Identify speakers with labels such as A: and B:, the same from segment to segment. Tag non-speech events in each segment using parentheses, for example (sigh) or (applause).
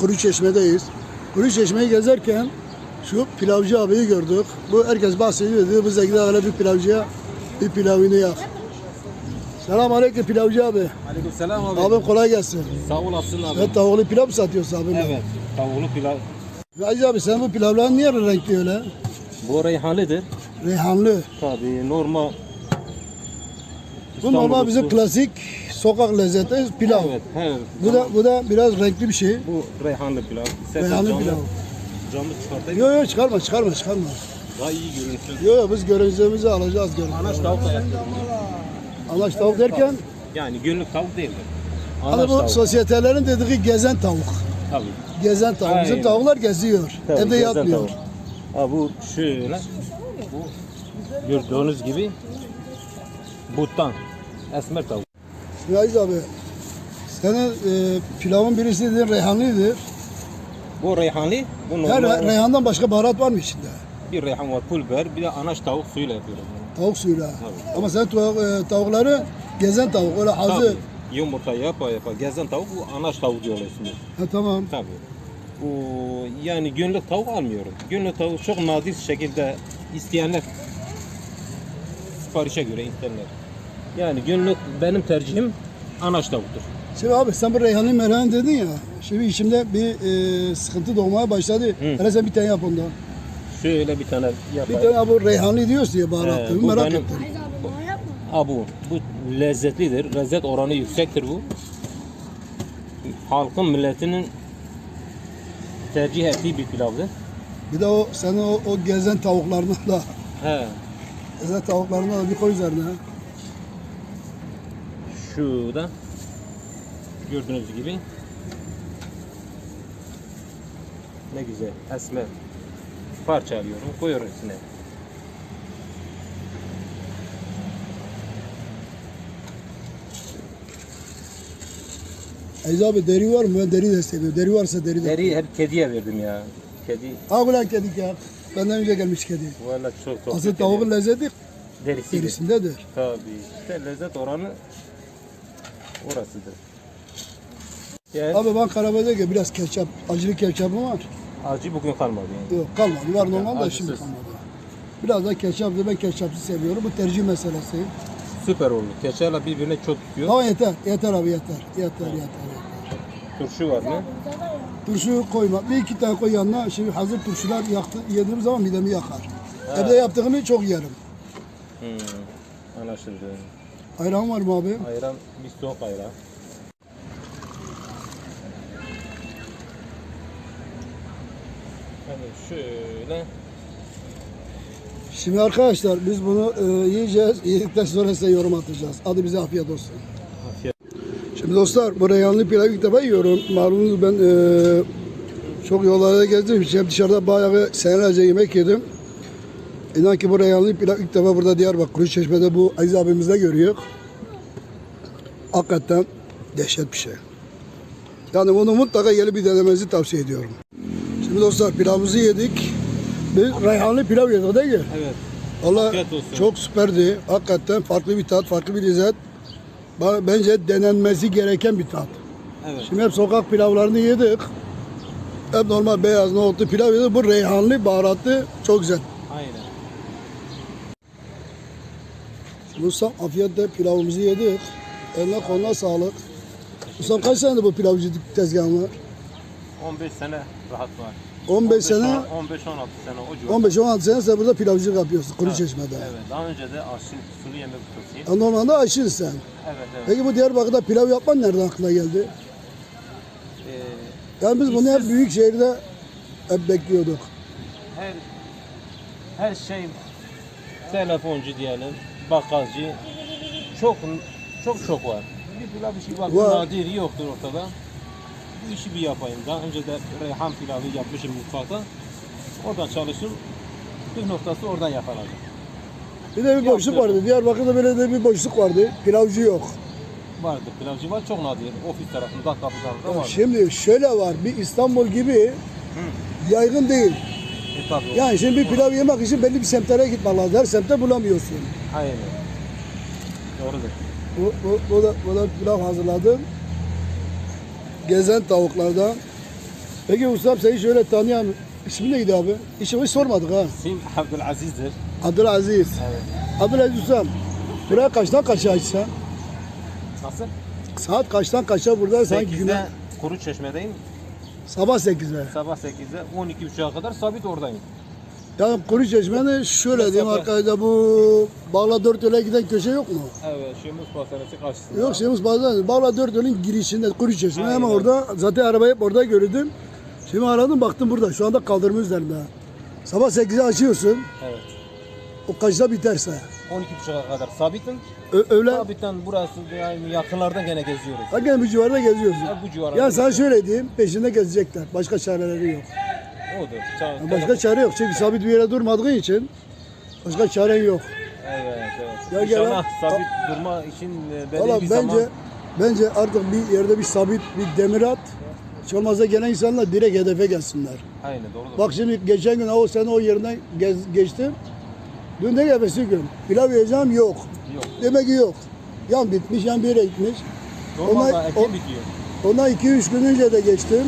A: Kuru Çeşme'deyiz. Kuru Çeşme'yi gezerken şu pilavcı abiyi gördük. Bu herkes bahsediyor dedi. Biz de gidelim öyle bir pilavcıya bir pilavını yak. Selam aleyküm pilavcı abi.
B: Aleykümselam abi.
A: Abim kolay gelsin.
B: Sağ olasın abi.
A: Sen tavuklu pilav mı satıyorsun abim?
B: Evet. Tavuklu pilav.
A: Aziz abi sen bu pilavların niye renkli öyle?
B: Bu reyhanlıdır.
A: Reyhanlı.
B: Tabii normal.
A: Bu normal bizim klasik sokak lezzeti pilav.
B: Evet. Her
A: Bu da bu da biraz renkli bir şey.
B: bu reyhanlı pilav. İstersen
A: Reyhanlı
B: camı,
A: pilav.
B: Camı çıkartayım.
A: Yok yok çıkarma çıkarma çıkarma.
B: Daha iyi görünsün.
A: Yok yok biz göreceğimizi alacağız göreceğiz.
B: Anaç tavuk da yapıyorum.
A: Anaç tavuk derken
B: Yani günlük tavuk değildir.
A: hani
B: Anaç
A: bu
B: tavuk.
A: sosyetelerin dediği gezen tavuk.
B: Tabii.
A: Gezen tavuk. Bizim
B: Aynen.
A: tavuklar geziyor.
B: Tabii,
A: Evde
B: gezen
A: yatmıyor.
B: tavuk. Ha bu şöyle. Bu gördüğünüz gibi buttan. Esmer tavuk.
A: Aziz abi senin e, pilavın birisi dediğin reyhanlıydı.
B: Bu reyhanlı. Bu
A: Her reyhandan başka baharat var mı içinde?
B: Bir reyhan var, pul biber, bir de anaç tavuk suyuyla yapıyorum.
A: Tavuk suyuyla.
B: Tabii.
A: Ama senin tavuk, e, tavukları gezen tavuk. Öyle hazır.
B: Tabii. Yumurta yapa yapa gezen tavuk bu anaç tavuk diyorlar ismi.
A: Ha, tamam.
B: Tabii. Bu yani günlük tavuk almıyorum. Günlük tavuk çok nadir şekilde isteyenler siparişe göre internet. Yani günlük benim tercihim anaç tavuktur.
A: Şimdi abi sen bu reyhanlı merhan dedin ya. Şimdi içimde bir e, sıkıntı doğmaya başladı.
B: Hı.
A: Hele sen bir tane yap ondan.
B: Şöyle bir tane
A: Bir
B: yapayım.
A: tane bu reyhanlı diyorsun ya baharatlı.
B: He, bu
A: merak
B: benim-
A: ettim.
B: Ha bu. Bu lezzetlidir. Lezzet oranı yüksektir bu. Halkın milletinin tercih ettiği bir pilavdır.
A: Bir de o senin o, o gezen tavuklarından da
B: He.
A: gezen tavuklarından da bir koy üzerine.
B: Şu da gördüğünüz gibi ne güzel esmer parça alıyorum koyuyorum içine.
A: Aziz abi deri var mı? Ben deri de seviyorum. Deri varsa deri de.
B: Deri hep kediye verdim ya. Kedi
A: Ha ulan kedi ya. Benden önce gelmiş kedi.
B: valla çok çok.
A: Asıl tavuğun lezzeti
B: derisidir.
A: derisindedir.
B: Tabii. İşte lezzet oranı orasıdır. Yani
A: Abi ben Karabağ'da biraz ketçap, acılı ketçapım var.
B: acı bugün kalmadı yani.
A: Yok kalmadı. Var normal da
B: acısız.
A: şimdi kalmadı. Biraz da ketçaplı. Ben ketçaplı seviyorum. Bu tercih meselesi.
B: Süper oldu. Keçayla birbirine çok tutuyor.
A: Ama yeter. Yeter abi yeter. Yeter yeter yeter.
B: Turşu var mı?
A: Turşu koyma. Bir iki tane koy yanına. Şimdi hazır turşular yaktı, yediğim zaman midemi yakar. Evde yaptığımı çok yerim.
B: Hmm, anlaşıldı.
A: Ayran var mı abi?
B: Ayran, bir soğuk ayran. Hani şöyle.
A: Şimdi arkadaşlar biz bunu e, yiyeceğiz. Yedikten sonra size yorum atacağız. Hadi bize afiyet olsun.
B: Afiyet.
A: Şimdi dostlar bu reyhanlı pilav ilk defa yiyorum. Malumunuz ben e, çok yollarda gezdim. Hep dışarıda bayağı senelerce yemek yedim. İnan ki bu reyhanlı pilav ilk defa burada Diyarbakır Kuruçeşme'de bu Aziz abimizde görüyor. Hakikaten dehşet bir şey. Yani bunu mutlaka gelip bir denemenizi tavsiye ediyorum. Şimdi dostlar pilavımızı yedik. Biz reyhanlı pilav yedik değil mi?
B: Evet. Olsun.
A: çok süperdi. Hakikaten farklı bir tat, farklı bir lezzet. Bence denenmesi gereken bir tat.
B: Evet.
A: Şimdi hep sokak pilavlarını yedik. Hep normal beyaz nohutlu pilav yedik. Bu reyhanlı, baharatlı çok güzel.
B: Aynen.
A: Musam afiyetle pilavımızı yedik. Eline koluna sağlık. Musam kaç senedir bu pilavcı tezgahın var?
B: 15 sene rahat var.
A: 15 sene,
B: 15-16 sene o civar.
A: 15-16 sene sen burada pilavcılık yapıyorsun Kuru Çeşme'de.
B: Evet. Daha önce de aşı sulu yemek ustasıyım.
A: Normalde aşırı sen.
B: Evet evet.
A: Peki bu Diyarbakır'da pilav yapman nereden aklına geldi?
B: Ee,
A: Yani biz bunu hep büyük şehirde hep bekliyorduk.
B: her her şey telefoncu diyelim, bakkalcı çok çok çok var. Bir pilav işi var,
A: Var.
B: nadir yoktur ortada. Bu işi bir yapayım. Daha önce de reyhan pilavı yapmışım mutfakta. Oradan çalıştım. Bir noktası oradan yakaladım.
A: Bir de bir boşluk
B: Yaptım.
A: vardı. Diyarbakır'da böyle de bir boşluk vardı. Pilavcı yok.
B: Vardı pilavcı var çok nadir. Ofis tarafında, kapı tarafında var.
A: Şimdi şöyle var. Bir İstanbul gibi yaygın değil.
B: O.
A: Yani şimdi bir pilav yemek için belli bir semtlere gitmen lazım. Her semtte bulamıyorsun.
B: Aynen. Doğrudur.
A: Bu, bu, bu, da, bu da pilav hazırladım. Gezen tavuklardan Peki ustam seni şöyle tanıyan ismi neydi abi? İsmini sormadık ha.
B: İsim (laughs) Abdülaziz'dir.
A: Abdülaziz.
B: Evet.
A: Abdülaziz ustam. Buraya kaçtan kaça açsan?
B: Nasıl?
A: Saat kaçtan kaça burada sanki
B: 8'de
A: güne?
B: Kuru Çeşme'deyim.
A: Sabah 8'e.
B: Sabah 8'de 12.30'a kadar sabit oradayım.
A: Yani Kuru Çeşme'nin şöyle diyeyim
B: Mesafe.
A: arkadaşlar bu Bağla Dört Yol'a giden köşe yok mu?
B: Evet, Şemus Pastanesi karşısında.
A: Yok şeyimiz bazen Bağla Dört Yol'un girişinde Kuru Çeşme
B: Aynen.
A: hemen orada zaten arabayı hep orada gördüm. Şimdi aradım baktım burada şu anda kaldırma üzerinde. Sabah 8'e açıyorsun
B: Evet.
A: O kaçta biterse.
B: 12.30'a kadar sabitim.
A: Ö- öğle
B: Sabitten burası yani yakınlardan gene geziyoruz.
A: Ha, gene bu civarda geziyorsun.
B: Ha, bu civarda.
A: Ya sana şöyle diyeyim peşinde gezecekler. Başka çareleri yok.
B: Odur.
A: Yani başka çare yok. Çünkü sabit bir yere durmadığı için başka çare yok.
B: Evet, evet.
A: Ya
B: İnşallah sabit durma için e, belli bir
A: bence
B: zaman...
A: bence artık bir yerde bir sabit bir demir at. Hiç olmazsa gelen insanlar direkt hedefe gelsinler.
B: Aynen doğru.
A: Bak şimdi geçen gün o sene o yerinden gez, geçtim. Dün de evvelsi gün. Pilav yiyeceğim yok.
B: Yok.
A: Demek ki yok. Yan bitmiş, yan bir yere gitmiş.
B: Normalde
A: Onlar-
B: ekim
A: o-
B: bitiyor.
A: Ondan iki üç gün önce de geçtim.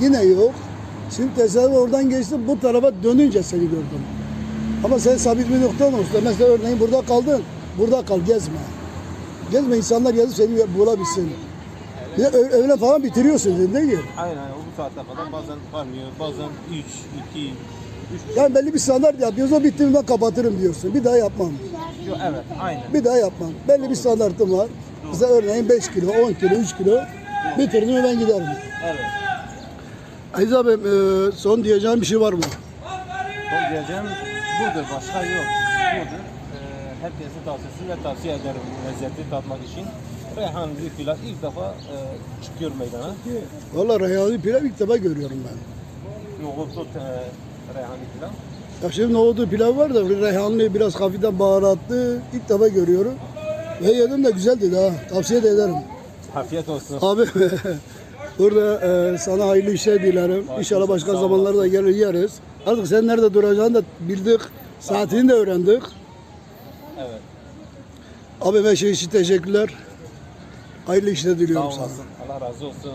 A: Yine yok. Şimdi tesadüf oradan geçtim. Bu tarafa dönünce seni gördüm. Ama sen sabit bir nokta olmuşsun. Mesela örneğin burada kaldın. Burada kal, gezme. Gezme, insanlar yazıp seni bulabilsin. Bir de ö- öğlen falan bitiriyorsun değil mi?
B: Aynen aynen. O bu saatte kadar bazen kalmıyor. Bazen 3, 2, 3.
A: Yani belli bir standart yapıyoruz. O bitti mi ben kapatırım diyorsun. Bir daha yapmam.
B: Yok evet aynen.
A: Bir daha yapmam. Belli bir standartım var. Mesela örneğin 5 kilo, 10 kilo, 3 kilo. Bitirdim mi ben giderim.
B: Evet.
A: Aziz abi e, son diyeceğim bir şey var mı?
B: Son diyeceğim budur. Başka yok. Budur. Ee, herkesin tavsiyesi ve tavsiye ederim bu lezzeti tatmak için. Reyhanlı pilav ilk defa e, çıkıyor meydana.
A: Valla reyhanlı pilav ilk defa görüyorum ben.
B: Nohutlu e, reyhanlı pilav.
A: Ya şimdi nohudu pilav var da reyhanlı biraz hafiften baharatlı ilk defa görüyorum. Ve yedim de güzeldi daha. Tavsiye de ederim.
B: Afiyet olsun.
A: Abi (laughs) burada e, sana hayırlı işler dilerim. İnşallah başka zamanlarda gelir yeriz. Artık sen nerede duracağını da bildik. Saatini de öğrendik.
B: Evet.
A: Abi her şey için teşekkürler. Hayırlı işler
B: Sağ
A: diliyorum sana.
B: olasın. Allah razı olsun.